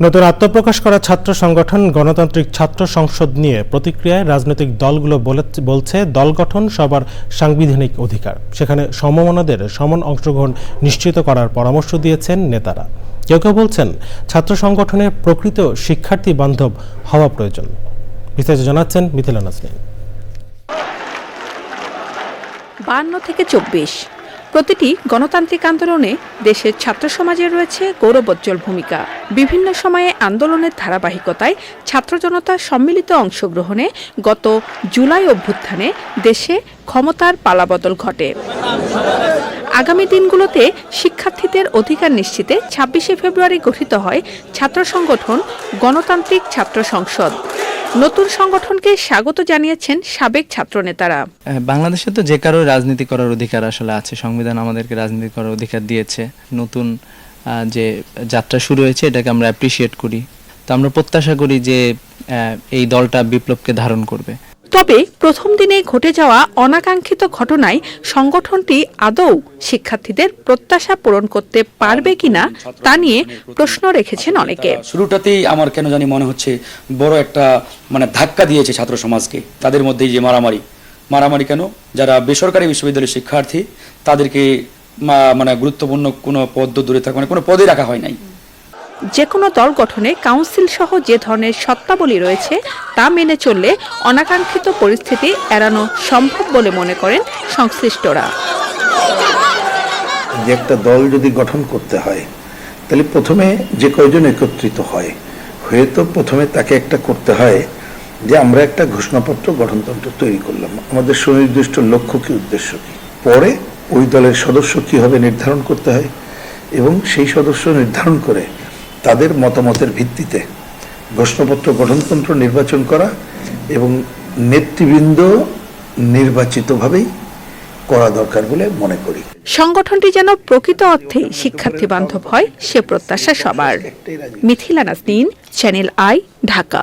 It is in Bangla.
নতুন আত্মপ্রকাশ করা ছাত্র সংগঠন গণতান্ত্রিক ছাত্র সংসদ নিয়ে প্রতিক্রিয়ায় রাজনৈতিক দলগুলো বলে- বলছে, দল গঠন সবার সাংবিধানিক অধিকার। সেখানে সমমনাদের সমান অংশগ্রহণ নিশ্চিত করার পরামর্শ দিয়েছেন নেতারা। কেউ কেউ বলছেন, ছাত্র সংগঠনে প্রকৃত শিক্ষার্থী বান্ধব হওয়া প্রয়োজন। বিস্তারিত জানাচ্ছেন মিথিলা নাসরিন বান্ন থেকে চব্বিশ। প্রতিটি গণতান্ত্রিক আন্দোলনে দেশের ছাত্র সমাজের রয়েছে গৌরবোজ্জ্বল ভূমিকা। বিভিন্ন সময়ে আন্দোলনের ধারাবাহিকতায় ছাত্র জনতার সম্মিলিত অংশগ্রহণে গত জুলাই অভ্যুত্থানে দেশে ক্ষমতার পালাবদল ঘটে। আগামী দিনগুলোতে শিক্ষার্থীদের অধিকার নিশ্চিতে ছাব্বিশে ফেব্রুয়ারি গঠিত হয় ছাত্র সংগঠন গণতান্ত্রিক ছাত্র সংসদ। নতুন সংগঠনকে স্বাগত জানিয়েছেন সাবেক ছাত্র নেতারা বাংলাদেশে তো যে কারও রাজনীতি করার অধিকার আসলে আছে, সংবিধান আমাদেরকে রাজনীতি করার অধিকার দিয়েছে, নতুন যে যাত্রা শুরু হয়েছে এটাকে আমরা অ্যাপ্রিসিয়েট করি। তো আমরা প্রত্যাশা করি যে এই দলটা বিপ্লবকে ধারণ করবে। তবে প্রথম দিনে ঘটে যাওয়া অনাকাঙ্ক্ষিত ঘটনায় সংগঠনটি আদৌ শিক্ষার্থীদের প্রত্যাশা পূরণ করতে পারবে কিনা তা নিয়ে প্রশ্ন রেখেছেন অনেকে। শুরুটাতেই আমার কেন জানি মনে হচ্ছে বড় একটা মানে ধাক্কা দিয়েছে ছাত্র সমাজকে। তাদের মধ্যে যে মারামারি। মারামারি কেন? যারা বেসরকারি বিশ্ববিদ্যালয়ের শিক্ষার্থী, তাদেরকে মানে গুরুত্বপূর্ণ কোনো পদ দূরে থাকা মানে কোনো পদে রাখা হয় নাই। যে কোনো দল গঠনে কাউন্সিল সহ যে ধরনের সত্তাবলী রয়েছে তা মেনে চললে অনাকাঙ্ক্ষিত পরিস্থিতি এড়ানো সম্ভব বলে মনে করেন সংশ্লিষ্টরা। যে একটা দল যদি গঠন করতে হয়, তাহলে প্রথমে যে কয়জন একত্রিত হয়, হয়ে তো প্রথমে তাকে একটা করতে হয় যে আমরা একটা ঘোষণাপত্র গঠনতন্ত্র তৈরি করলাম। আমাদের সুনির্দিষ্ট লক্ষ্য কি, উদ্দেশ্য কি? পরে ওই দলের সদস্য কি হবে নির্ধারণ করতে হয়? এবং সেই সদস্য নির্ধারণ করে তাদের মতামতের ভিত্তিতে ঘোষণাপত্র গঠনতন্ত্র নির্বাচন করা এবং নেতৃবৃন্দ নির্বাচিতভাবেই করা দরকার বলে মনে করি। সংগঠনটি যেন প্রকৃত অর্থে শিক্ষার্থী বান্ধব হয়, সে প্রত্যাশা সবার। Mithila Nasnin channel I, Dhaka.